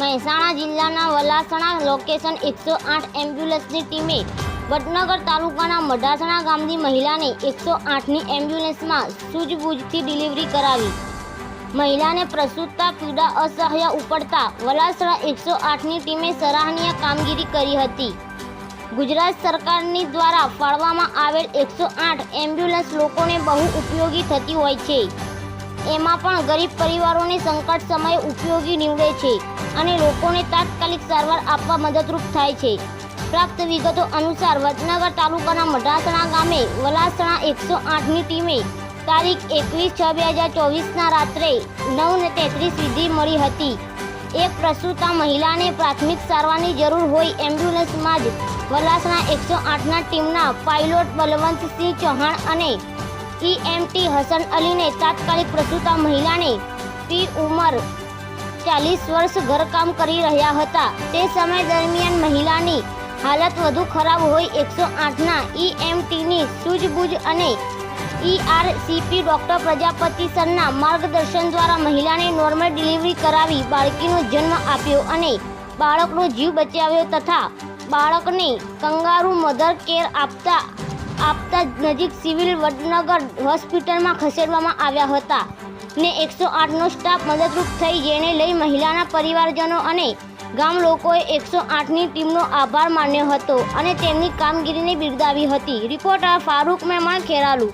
મહેસાણા જિલ્લાના વલાસણા લોકેશન એકસો આઠ એમ્બ્યુલન્સની ટીમે વડનગર તાલુકાના મઢાસણા ગામની મહિલાને એકસો આઠની એમ્બ્યુલન્સમાં સૂઝબૂઝથી ડિલિવરી કરાવી. મહિલાને પ્રસૂતતા, પીડા, અસહ્ય ઉપડતા વલાસણા એકસો આઠની ટીમે સરાહનીય કામગીરી કરી હતી. ગુજરાત સરકારની દ્વારા ફાળવામાં આવેલ એકસો આઠ એમ્બ્યુલન્સ લોકોને બહુ ઉપયોગી થતી હોય છે. એમાં પણ ગરીબ પરિવારોને સંકટ સમયે ઉપયોગી નીવડે છે અને લોકોને તાત્કાલિક સારવાર આપવા મદદરૂપ થાય છે. પ્રાપ્ત વિગતો અનુસાર વડનગર તાલુકાના મઢાસણા ગામે વલાસણા એકસો આઠની ટીમે તારીખ એકવીસ છ બે હજાર ચોવીસના રાત્રે નવ ને તેત્રીસ વિધિ મળી હતી. એક પ્રસૂતા મહિલાને પ્રાથમિક સારવારની જરૂર હોય એમ્બ્યુલન્સમાં જ વલાસણા એકસો આઠના ટીમના પાયલોટ બલવંતસિંહ ચૌહાણ અને ઈએમટી હસન અલીને તાત્કાલિક પ્રસૂતા મહિલાને પી ઉંમર ચાલીસ વર્ષ ઘરકામ કરી રહ્યા હતા. તે સમય દરમિયાન મહિલાની હાલત વધુ ખરાબ હોય એકસો આઠના ઈએમટીની સૂઝબૂઝ અને ઈઆરસીપી ડોક્ટર પ્રજાપતિ સરના માર્ગદર્શન દ્વારા મહિલાને નોર્મલ ડિલિવરી કરાવી બાળકીનો જન્મ આપ્યો અને બાળકનો જીવ બચાવ્યો તથા બાળકને કંગારૂ મધર કેર આપતા આપતા નજીક સિવિલ વડનગર હોસ્પિટલમાં ખસેડવામાં આવ્યા હતા ને એકસો આઠનો સ્ટાફ મદદરૂપ થઈ જેને લઈ મહિલાના પરિવારજનો અને ગામ લોકોએ એકસો આઠની ટીમનો આભાર માન્યો હતો અને તેમની કામગીરીને બિરદાવી હતી. રિપોર્ટર ફારૂક મહેમાન ખેરાલુ